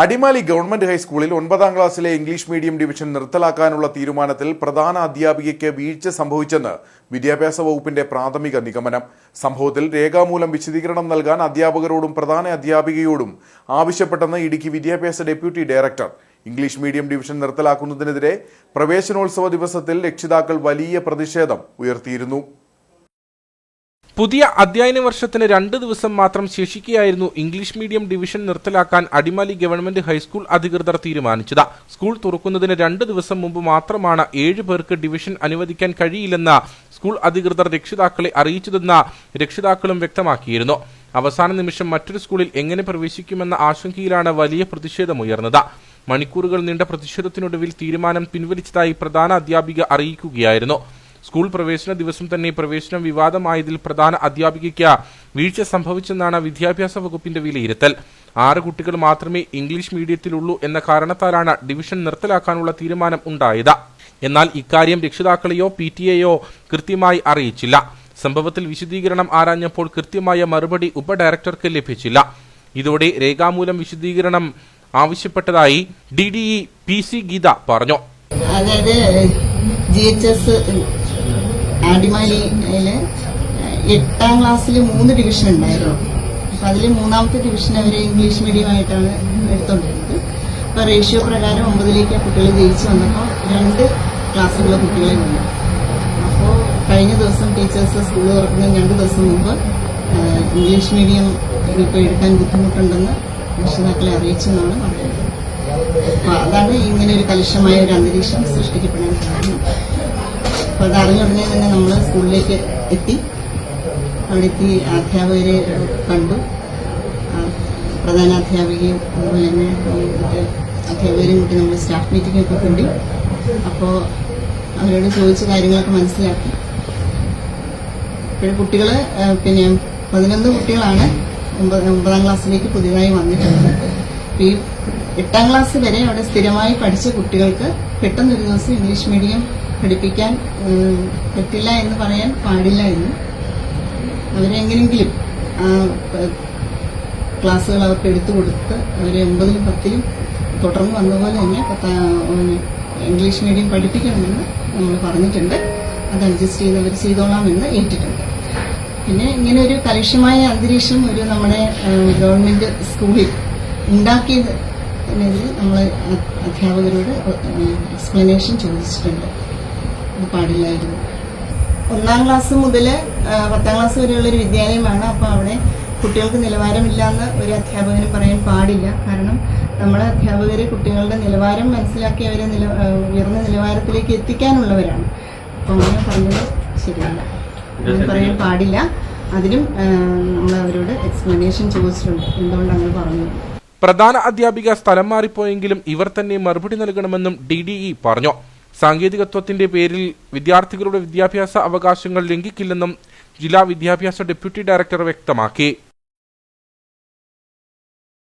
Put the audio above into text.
Adimali government ഹൈസ്കൂളിൽ ഒൻപതാം ക്ലാസ്സിലെ ഇംഗ്ലീഷ് മീഡിയം ഡിവിഷൻ നിർത്തലാക്കാനുള്ള തീരുമാനത്തിൽ പ്രധാന അധ്യാപികയ്ക്ക് വീഴ്ച സംഭവിച്ചെന്ന് വിദ്യാഭ്യാസ വകുപ്പിന്റെ പ്രാഥമിക നിഗമനം. സംഭവത്തിൽ രേഖാമൂലം വിശദീകരണം നൽകാൻ അധ്യാപകരോടും പ്രധാന അധ്യാപികയോടും ആവശ്യപ്പെട്ടെന്ന് ഇടുക്കി വിദ്യാഭ്യാസ deputy director. English medium division നിർത്തലാക്കുന്നതിനെതിരെ പ്രവേശനോത്സവ ദിവസത്തിൽ രക്ഷിതാക്കൾ വലിയ പ്രതിഷേധം ഉയർത്തിയിരുന്നു. പുതിയ അധ്യയന വർഷത്തിന് രണ്ട് ദിവസം മാത്രം ശേഷിക്കുകയായിരുന്നു ഇംഗ്ലീഷ് മീഡിയം ഡിവിഷൻ നിർത്തലാക്കാൻ അടിമാലി ഗവൺമെന്റ് ഹൈസ്കൂൾ അധികൃതർ തീരുമാനിച്ചത്. സ്കൂൾ തുറക്കുന്നതിന് രണ്ട് ദിവസം മുമ്പ് മാത്രമാണ് ഏഴ് പേർക്ക് ഡിവിഷൻ അനുവദിക്കാൻ കഴിയില്ലെന്ന് സ്കൂൾ അധികൃതർ രക്ഷിതാക്കളെ അറിയിച്ചതെന്ന് രക്ഷിതാക്കളും വ്യക്തമാക്കിയിരുന്നു. അവസാന നിമിഷം മറ്റൊരു സ്കൂളിൽ എങ്ങനെ പ്രവേശിക്കുമെന്ന ആശങ്കയിലാണ് വലിയ പ്രതിഷേധമുയർന്നത്. മണിക്കൂറുകൾ നീണ്ട പ്രതിഷേധത്തിനൊടുവിൽ തീരുമാനം പിൻവലിച്ചതായി പ്രധാന അധ്യാപിക അറിയിക്കുകയായിരുന്നു. സ്കൂൾ പ്രവേശന ദിവസം തന്നെ പ്രവേശനം വിവാദമായതിൽ പ്രധാന അധ്യാപികയ്ക്ക് വീഴ്ച സംഭവിച്ചെന്നാണ് വിദ്യാഭ്യാസ വകുപ്പിന്റെ വിലയിരുത്തൽ. ആറ് കുട്ടികൾ മാത്രമേ ഇംഗ്ലീഷ് മീഡിയത്തിലുള്ളൂ എന്ന കാരണത്താലാണ് ഡിവിഷൻ നിർത്തലാക്കാനുള്ള തീരുമാനം ഉണ്ടായത്. എന്നാൽ ഇക്കാര്യം രക്ഷിതാക്കളെയോ പി ടി എയോ കൃത്യമായി അറിയിച്ചില്ല. സംഭവത്തിൽ വിശദീകരണം ആരാഞ്ഞപ്പോൾ കൃത്യമായ മറുപടി ഉപഡയറക്ടർക്ക് ലഭിച്ചില്ല. ഇതോടെ രേഖാമൂലം വിശദീകരണം ആവശ്യപ്പെട്ടതായി D D E P C Geetha പറഞ്ഞു. അതായത് ജി എച്ച് എസ് ആടിമാലിയിൽ എട്ടാം ക്ലാസ്സിൽ മൂന്ന് ഡിവിഷൻ ഉണ്ടായിരുന്നു. അപ്പൊ അതിൽ മൂന്നാമത്തെ ഡിവിഷൻ അവർ ഇംഗ്ലീഷ് മീഡിയമായിട്ടാണ് എടുത്തോണ്ടിരുന്നത്. അപ്പൊ റേഷ്യോ പ്രകാരം ഒമ്പതിലേക്ക് ആ കുട്ടികൾ ജയിച്ചു വന്നപ്പോൾ രണ്ട് ക്ലാസ്സിലുള്ള കുട്ടികളെ വന്നു അപ്പോൾ കഴിഞ്ഞ ദിവസം ടീച്ചേഴ്സ് സ്കൂൾ തുറക്കുന്നതിന് രണ്ട് ദിവസം മുമ്പ് ഇംഗ്ലീഷ് മീഡിയം ഇപ്പോൾ എടുക്കാൻ ബുദ്ധിമുട്ടുണ്ടെന്ന് രക്ഷിതാക്കളെ അറിയിച്ചു എന്നാണ് പറയുന്നത് അപ്പോൾ അതാണ് ഇങ്ങനെ ഒരു കലുഷമായ ഒരു അന്തരീക്ഷം സൃഷ്ടിക്കപ്പെടാൻ കാരണം. അപ്പൊ അത് അറിഞ്ഞ ഉടനെ തന്നെ നമ്മൾ സ്കൂളിലേക്ക് എത്തി. അവിടെ എത്തി അധ്യാപകരെ കണ്ടു. പ്രധാന അധ്യാപികയും അതുപോലെ തന്നെ അധ്യാപകരെയും കൂട്ടി നമ്മൾ സ്റ്റാഫ് മീറ്റിംഗ് ഒക്കെ കൂടി അപ്പോൾ അവരോട് ചോദിച്ച കാര്യങ്ങളൊക്കെ മനസ്സിലാക്കി. ഇപ്പോൾ കുട്ടികൾ പിന്നെ പതിനൊന്ന് കുട്ടികളാണ് ഒമ്പത് ഒമ്പതാം ക്ലാസ്സിലേക്ക് പുതിയതായി വന്നിട്ടുള്ളത്. ഈ എട്ടാം ക്ലാസ് വരെ അവിടെ സ്ഥിരമായി പഠിച്ച കുട്ടികൾക്ക് പെട്ടെന്നൊരു ദിവസം ഇംഗ്ലീഷ് മീഡിയം പഠിപ്പിക്കാൻ പറ്റില്ല എന്ന് പറയാൻ പാടില്ല എന്ന്. അവരെങ്ങനെങ്കിലും ക്ലാസ്സുകൾ അവർക്ക് എടുത്തു കൊടുത്ത് അവരെ ഒമ്പതിലും പത്തിലും തുടർന്ന് വന്നപോലെ തന്നെ ഇംഗ്ലീഷ് മീഡിയം പഠിപ്പിക്കണമെന്ന് നമ്മൾ പറഞ്ഞിട്ടുണ്ട്. അത് അഡ്ജസ്റ്റ് ചെയ്യുന്നവർ അവർ ചെയ്തോളാമെന്ന് ഏറ്റിട്ടുണ്ട്. പിന്നെ ഇങ്ങനെ ഒരു കലുഷ്യമായ അന്തരീക്ഷം ഒരു നമ്മുടെ ഗവൺമെന്റ് സ്കൂളിൽ ഉണ്ടാക്കിയതിനെതിരെ നമ്മൾ അധ്യാപകരോട് എക്സ്പ്ലനേഷൻ ചോദിച്ചിട്ടുണ്ട്. അത് പാടില്ലായിരുന്നു. ഒന്നാം ക്ലാസ് മുതൽ പത്താം ക്ലാസ് വരെയുള്ള ഒരു വിദ്യാലയമാണ്. അപ്പോൾ അവിടെ കുട്ടികൾക്ക് നിലവാരമില്ല എന്ന് ഒരു അധ്യാപകനും പറയാൻ പാടില്ല. കാരണം നമ്മളെ അധ്യാപകർ കുട്ടികളുടെ നിലവാരം മനസ്സിലാക്കി അവരെ നില ഉയർന്ന നിലവാരത്തിലേക്ക് എത്തിക്കാനുള്ളവരാണ്. അപ്പോൾ അങ്ങനെ പറഞ്ഞത് ശരിയല്ല. അങ്ങനെ പറയാൻ പാടില്ല. അതിനും നമ്മൾ അവരോട് എക്സ്പ്ലനേഷൻ ചോദിച്ചിട്ടുണ്ട്. എന്തുകൊണ്ട് അങ്ങനെ പറഞ്ഞു? പ്രധാന അധ്യാപിക സ്ഥലം മാറിപ്പോയെങ്കിലും ഇവർ തന്നെ മറുപടി നൽകണമെന്നും ഡി ഡി ഇ പറഞ്ഞു. സാങ്കേതികത്വത്തിന്റെ പേരിൽ വിദ്യാർത്ഥികളുടെ വിദ്യാഭ്യാസ അവകാശങ്ങൾ ലംഘിക്കില്ലെന്നും ജില്ലാ വിദ്യാഭ്യാസ ഡെപ്യൂട്ടി ഡയറക്ടർ വ്യക്തമാക്കി.